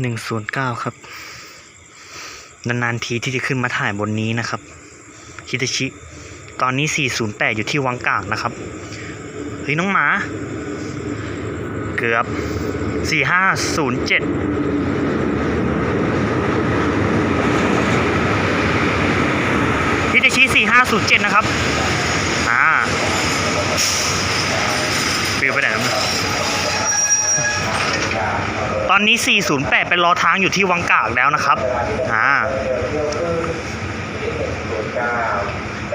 หนึ่งศูนย์เก้าครับ นานๆทีที่จะขึ้นมาถ่ายบนนี้นะครับฮิตาชิ ตอนนี้สี่ศูนย์แปดอยู่ที่วังกากนะครับ เฮ้ย น้องหมา เกือบสี่ห้าศูนย์เจ็ดฮิตาชิสี่ห้าศูนย์เจ็ดนะครับ อ่าฟิวไปไหนแล้วมั้ย ต อนนี้ 408 เป็นรอทางอยู่ที่วังกากแล้วนะครับ อ่า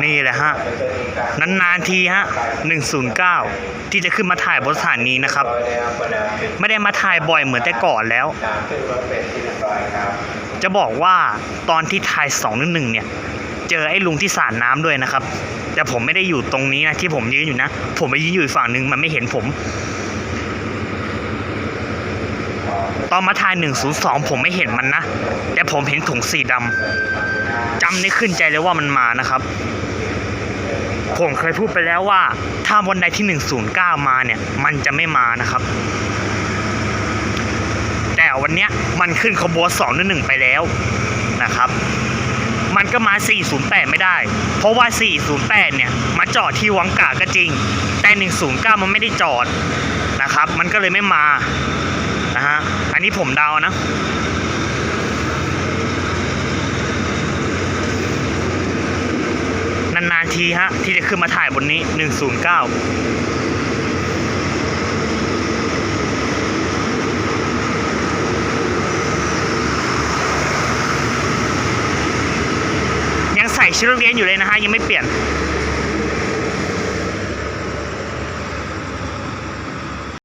นี่แหละฮะ นานๆทีฮะ 109 ที่จะขึ้นมาถ่ายบนสถานีนะครับ ไม่ได้มาถ่ายบ่อยเหมือนแต่ก่อนแล้ว จะบอกว่าตอนที่ถ่าย211เนี่ย เจอไอ้ลุงที่สารน้ำด้วยนะครับ แต่ผมไม่ได้อยู่ตรงนี้นะที่ผมยืนอยู่นะ ผมไปยืนอยู่อีกฝั่งนึงมันไม่เห็นผม ตอนมาถ่าย 102 ผมไม่เห็นมันนะ แต่ผมเห็นถุงสีดำจำได้ขึ้นใจเลยว่ามันมานะครับ ผมเคยพูดไปแล้วว่า ถ้าวันใดที่ 109 มาเนี่ย มันจะไม่มานะครับ แต่วันเนี้ยมันขึ้นขบวน2นึ1ไปแล้วนะครับ มันก็มา 408 ไม่ได้ เพราะว่า 408 เนี่ย มาจอดที่วังกาก็จริง แต่ 109 มันไม่ได้จอดนะครับ มันก็เลยไม่มานะฮะ นนี้ผมเดานะนานๆทีฮะ ที่จะขึ้นมาถ่ายบนนี้ 109ยังใส่ชุดนักเรียนอยู่เลยนะฮะ ยังไม่เปลี่ยน